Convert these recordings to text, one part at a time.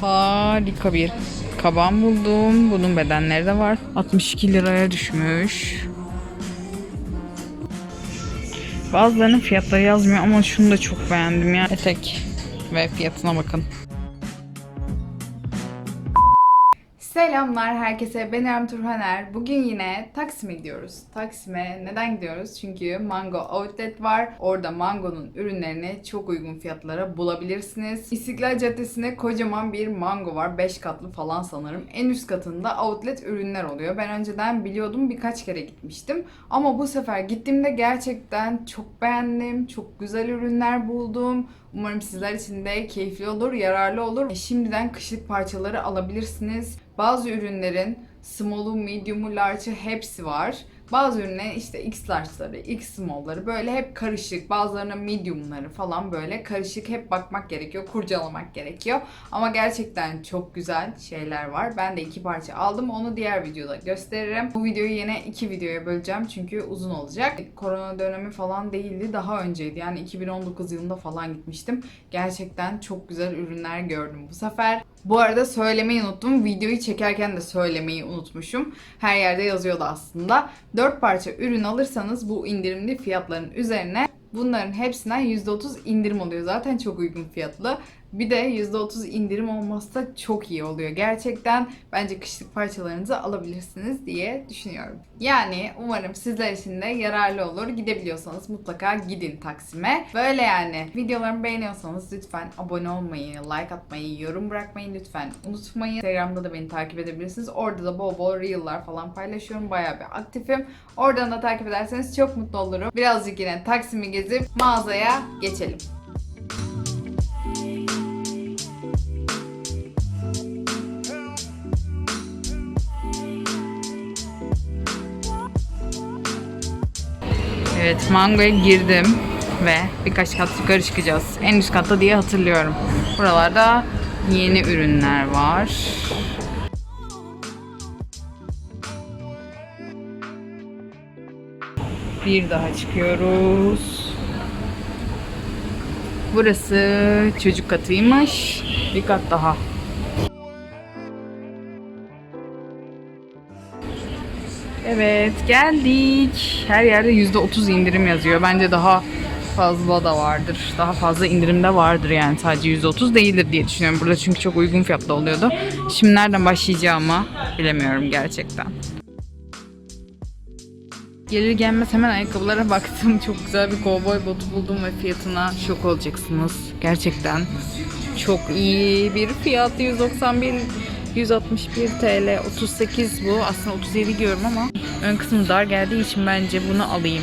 harika bir kaban buldum. Bunun bedenleri de var. 62 liraya düşmüş. Bazılarının fiyatları yazmıyor ama şunu da çok beğendim ya. Etek ve fiyatına bakın. Selamlar herkese. Ben İrem Turhaner. Bugün yine Taksim'e gidiyoruz. Taksim'e neden gidiyoruz? Çünkü Mango Outlet var. Orada Mango'nun ürünlerini çok uygun fiyatlara bulabilirsiniz. İstiklal Caddesi'nde kocaman bir Mango var. 5 katlı falan sanırım. En üst katında outlet ürünler oluyor. Ben önceden biliyordum. Birkaç kere gitmiştim. Ama bu sefer gittiğimde gerçekten çok beğendim. Çok güzel ürünler buldum. Umarım sizler için de keyifli olur, yararlı olur. E, Şimdiden kışlık parçaları alabilirsiniz. Bazı ürünlerin small'u, medium'u, large'ı hepsi var. Bazı ürünlerin işte X large'ları, X small'ları böyle hep karışık. Bazılarına medium'ları falan böyle karışık. Hep bakmak gerekiyor, kurcalamak gerekiyor. Ama gerçekten çok güzel şeyler var. Ben de iki parça aldım. Onu diğer videoda gösteririm. Bu videoyu yine iki videoya böleceğim çünkü uzun olacak. Korona dönemi falan değildi. Daha önceydi. Yani 2019 yılında falan gitmiştim. Gerçekten çok güzel ürünler gördüm bu sefer. Bu arada söylemeyi unuttum. Videoyu çekerken de söylemeyi unutmuşum. Her yerde yazıyordu aslında. 4 parça ürün alırsanız bu indirimli fiyatların üzerine bunların hepsinden %30 indirim oluyor. Zaten çok uygun fiyatlı. Bir de %30 indirim olması da çok iyi oluyor. Gerçekten bence kışlık parçalarınızı alabilirsiniz diye düşünüyorum. Yani umarım sizler için de yararlı olur. Gidebiliyorsanız mutlaka gidin Taksim'e. Böyle yani. Videolarımı beğeniyorsanız lütfen abone olmayı, like atmayı, yorum bırakmayı lütfen unutmayın. Instagram'da da beni takip edebilirsiniz. Orada da bol bol reel'lar falan paylaşıyorum. Bayağı bir aktifim. Oradan da takip ederseniz çok mutlu olurum. Birazcık yine Taksim'i gezip mağazaya geçelim. Evet Mango'ya girdim ve birkaç kat yukarı çıkacağız. En üst katta diye hatırlıyorum. Buralarda yeni ürünler var. Bir daha çıkıyoruz. Burası çocuk katıymış. Bir kat daha. Evet geldik. Her yerde %30 indirim yazıyor. Bence daha fazla da vardır. Daha fazla indirim de vardır yani sadece %30 değildir diye düşünüyorum. Burada çünkü çok uygun fiyatlı oluyordu. Şimdi nereden başlayacağımı bilemiyorum gerçekten. Gelir gelmez hemen ayakkabılara baktım. Çok güzel bir kovboy botu buldum ve fiyatına şok olacaksınız. Gerçekten çok iyi bir fiyat. 191 161 TL 38 bu. Aslında 37 diyorum ama ön kısmı dar geldiği için bence bunu alayım.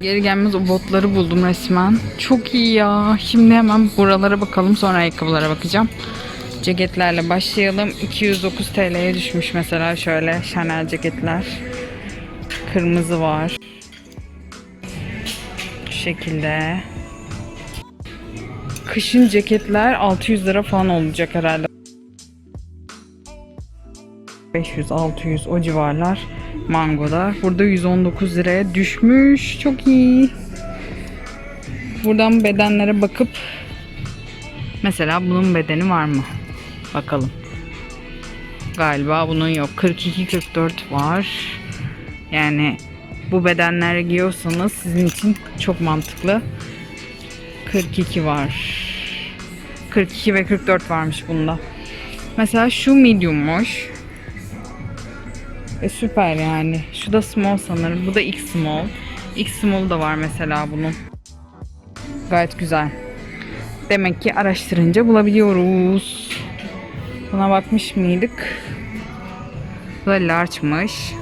Geri gelmez o botları buldum resmen. Çok iyi ya. Şimdi hemen buralara bakalım sonra ayakkabılara bakacağım. Ceketlerle başlayalım. 209 TL'ye düşmüş mesela şöyle Chanel ceketler. Kırmızı var. Şu şekilde. Kışın ceketler 600 lira falan olacak herhalde. 500-600 o civarlar mangoda. Burada 119 liraya düşmüş. Çok iyi. Buradan bedenlere bakıp mesela bunun bedeni var mı? Bakalım. Galiba bunun yok. 42-44 var. Yani bu bedenleri giyiyorsanız sizin için çok mantıklı. 42 var. 42 ve 44 varmış bunda. Mesela şu mediummuş. E süper yani. Şu da small sanırım. Bu da X small. X small da var mesela bunun. Gayet güzel. Demek ki araştırınca bulabiliyoruz. Buna bakmış mıydık? Bu da large'mış.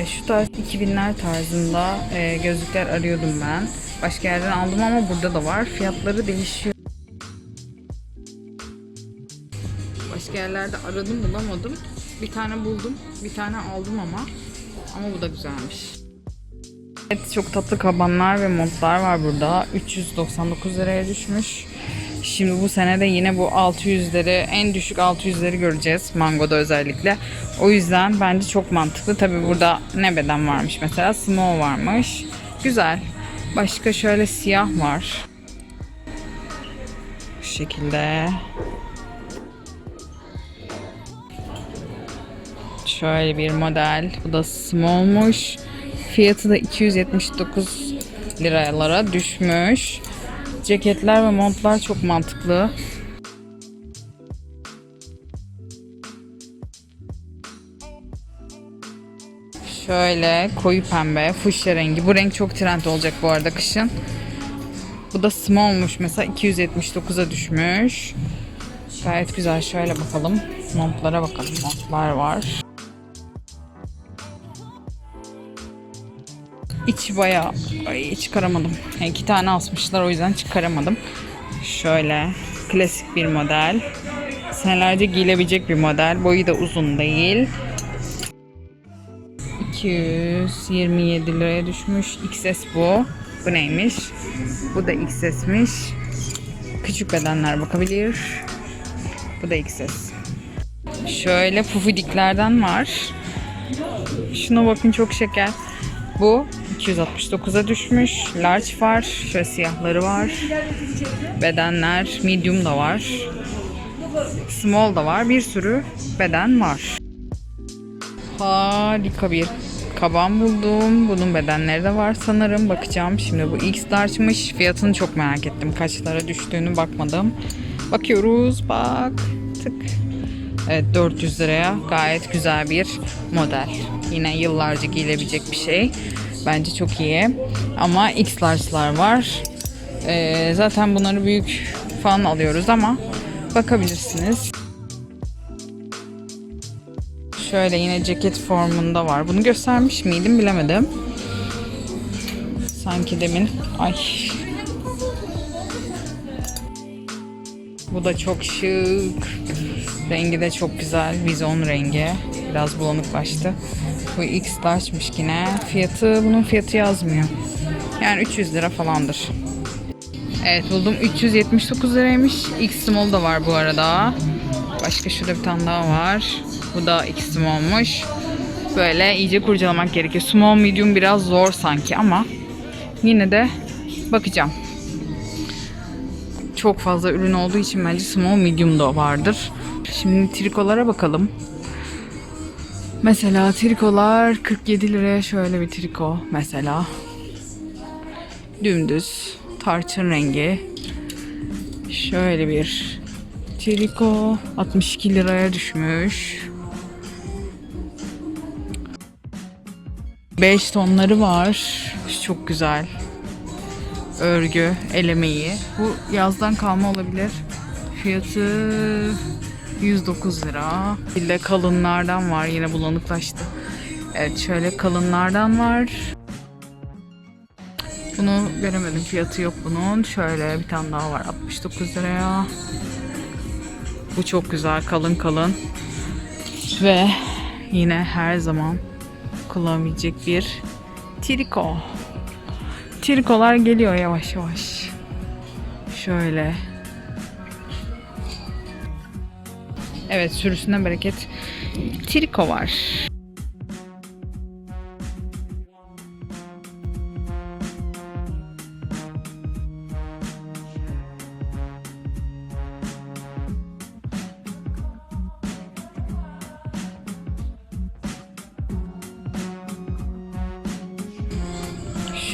E, Şu tarz 2000'ler tarzında e, gözlükler arıyordum ben. Başka yerden aldım ama burada da var. Fiyatları değişiyor. Başka yerlerde aradım bulamadım. Bir tane buldum. Bir tane aldım ama. Ama bu da güzelmiş. Evet çok tatlı kabanlar ve montlar var burada. 399 liraya düşmüş. Şimdi bu sene de yine bu 600'leri en düşük 600'leri göreceğiz Mango'da özellikle. O yüzden bence çok mantıklı. Tabi burada ne beden varmış mesela small varmış. Güzel. Başka şöyle siyah var. şekilde. Şöyle bir model. Bu da smallmuş. Fiyatı da 279 liralara düşmüş. Ceketler ve montlar çok mantıklı. Şöyle koyu pembe, fuşya rengi. Bu renk çok trend olacak bu arada kışın. Bu da smallmuş mesela 279'a düşmüş. Gayet güzel. Şöyle bakalım. Montlara bakalım. Montlar var. İç bayağı ay, çıkaramadım. Yani iki tane asmışlar o yüzden çıkaramadım. Şöyle klasik bir model. Senelerce giyilebilecek bir model. Boyu da uzun değil. 227 liraya düşmüş. XS bu. Bu neymiş? Bu da XS'miş. Küçük bedenler bakabilir. Bu da XS. Şöyle pufudiklerden var. Şuna bakın çok şeker. Bu 269'a düşmüş. Large var. Şöyle siyahları var. Bedenler. Medium da var. Small da var. Bir sürü beden var. Harika bir kaban buldum. Bunun bedenleri de var sanırım. Bakacağım. Şimdi bu X large'mış. Fiyatını çok merak ettim. Kaçlara düştüğünü bakmadım. Bakıyoruz. Bak. Tık. Evet 400 liraya gayet güzel bir model. Yine yıllarca giyilebilecek bir şey. Bence çok iyi. Ama X large'lar var. Ee, zaten bunları büyük falan alıyoruz ama bakabilirsiniz. Şöyle yine ceket formunda var. Bunu göstermiş miydim bilemedim. Sanki demin. Ay. Bu da çok şık. Rengi de çok güzel. Vizon rengi. Biraz bulanıklaştı. Bu X large'mış yine. Fiyatı, bunun fiyatı yazmıyor. Yani 300 lira falandır. Evet buldum. 379 liraymış. X small da var bu arada. Başka şurada bir tane daha var. Bu da X small'muş. Böyle iyice kurcalamak gerekiyor. Small medium biraz zor sanki ama yine de bakacağım. Çok fazla ürün olduğu için bence small medium da vardır. Şimdi trikolara bakalım. Mesela trikolar 47 liraya şöyle bir triko mesela. Dümdüz tarçın rengi. Şöyle bir triko 62 liraya düşmüş. 5 tonları var. Çok güzel. Örgü, el emeği. Bu yazdan kalma olabilir. Fiyatı 109 lira. Bir de kalınlardan var. Yine bulanıklaştı. Evet şöyle kalınlardan var. Bunu göremedim. Fiyatı yok bunun. Şöyle bir tane daha var. 69 liraya. Bu çok güzel. Kalın kalın. Ve yine her zaman kullanabilecek bir triko. Trikolar geliyor yavaş yavaş. Şöyle. Evet sürüsüne bereket. Triko var.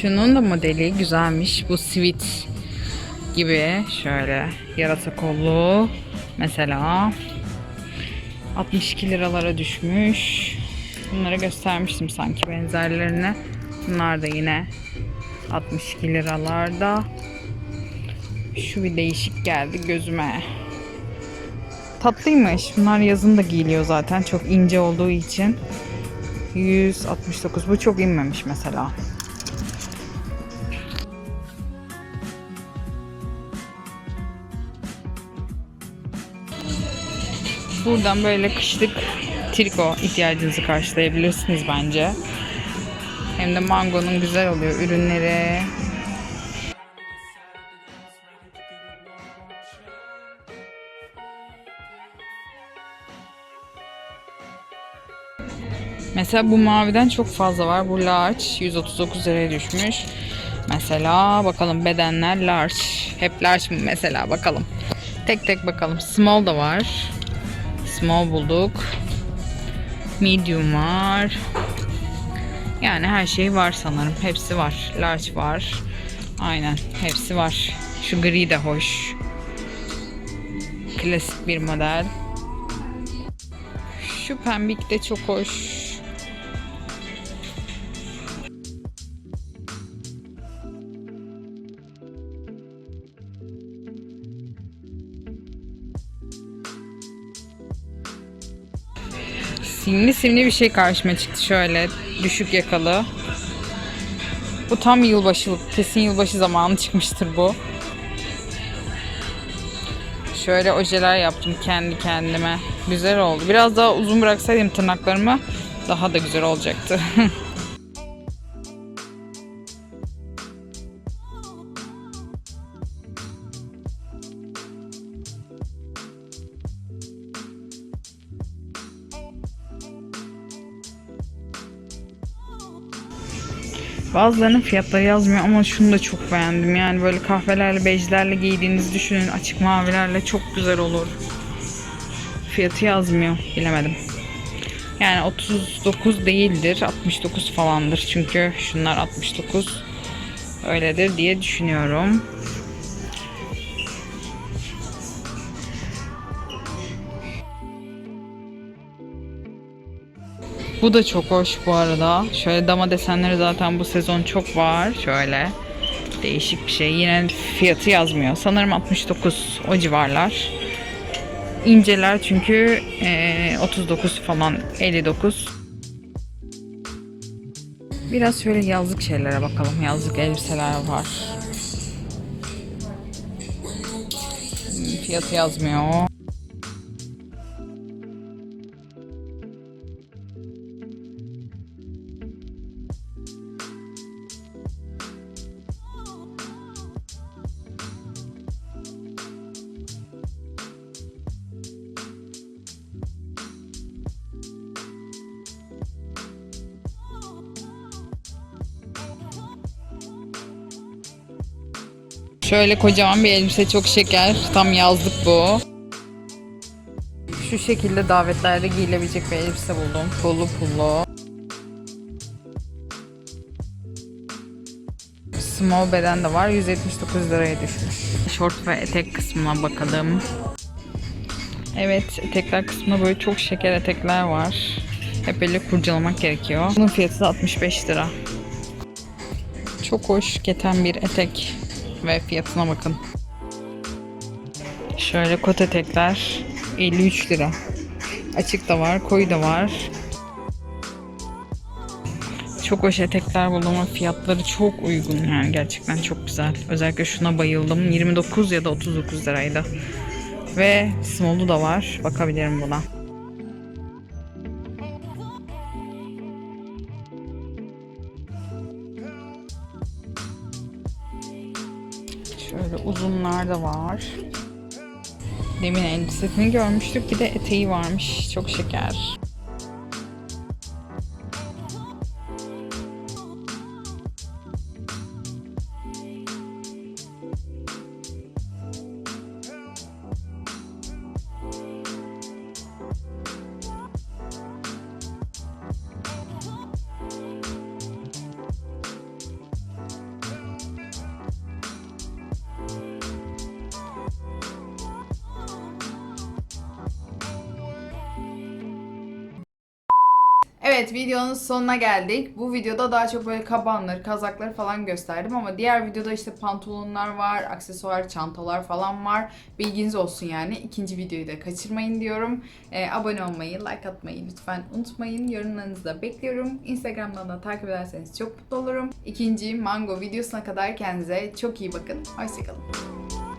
Şunun da modeli güzelmiş. Bu sweet gibi şöyle yarasa kollu mesela 62 liralara düşmüş. Bunları göstermiştim sanki benzerlerini. Bunlar da yine 62 liralarda. Şu bir değişik geldi gözüme. Tatlıymış. Bunlar yazın da giyiliyor zaten. Çok ince olduğu için. 169. Bu çok inmemiş mesela. Buradan böyle kışlık triko ihtiyacınızı karşılayabilirsiniz bence. Hem de mangonun güzel oluyor ürünleri. Mesela bu maviden çok fazla var. Bu large 139 liraya düşmüş. Mesela bakalım bedenler large. Hep large mı mesela bakalım. tek tek bakalım. Small da var. Small bulduk. Medium var. Yani her şey var sanırım. Hepsi var. Large var. Aynen. Hepsi var. Şu gri de hoş. Klasik bir model. Şu pembik de çok hoş. Simli simli bir şey karşıma çıktı şöyle düşük yakalı. Bu tam yılbaşılık. Kesin yılbaşı zamanı çıkmıştır bu. Şöyle ojeler yaptım kendi kendime. Güzel oldu. Biraz daha uzun bıraksaydım tırnaklarımı daha da güzel olacaktı. Bazılarının fiyatları yazmıyor ama şunu da çok beğendim. Yani böyle kahvelerle, bejlerle giydiğinizi düşünün. Açık mavilerle çok güzel olur. Fiyatı yazmıyor. Bilemedim. Yani 39 değildir. 69 falandır. Çünkü şunlar 69. Öyledir diye düşünüyorum. Bu da çok hoş bu arada. Şöyle dama desenleri zaten bu sezon çok var. Şöyle değişik bir şey. Yine fiyatı yazmıyor. Sanırım 69 o civarlar. İnceler çünkü eee, 39 falan 59. Biraz şöyle yazlık şeylere bakalım. Yazlık elbiseler var. Hmm, Fiyatı yazmıyor. Şöyle kocaman bir elbise çok şeker. Tam yazlık bu. Şu şekilde davetlerde giyilebilecek bir elbise buldum. Pullu pullu. Small beden de var. 179 liraya düşmüş. Şort ve etek kısmına bakalım. Evet, etekler kısmında böyle çok şeker etekler var. Hep böyle kurcalamak gerekiyor. Bunun fiyatı da 65 lira. Çok hoş keten bir etek ve fiyatına bakın. Şöyle kot etekler 53 lira. Açık da var, koyu da var. Çok hoş etekler buldum ama fiyatları çok uygun yani gerçekten çok güzel. Özellikle şuna bayıldım. 29 ya da 39 liraydı. Ve small'u da var. Bakabilirim buna. Da var. Demin elbisesini görmüştük. Bir de eteği varmış. Çok şeker. Evet videonun sonuna geldik. Bu videoda daha çok böyle kabanları, kazakları falan gösterdim ama diğer videoda işte pantolonlar var, aksesuar, çantalar falan var. Bilginiz olsun yani. İkinci videoyu da kaçırmayın diyorum. Ee, abone olmayı, like atmayı lütfen unutmayın. Yorumlarınızı da bekliyorum. Instagram'dan da takip ederseniz çok mutlu olurum. İkinci mango videosuna kadar kendinize çok iyi bakın. Hoşçakalın.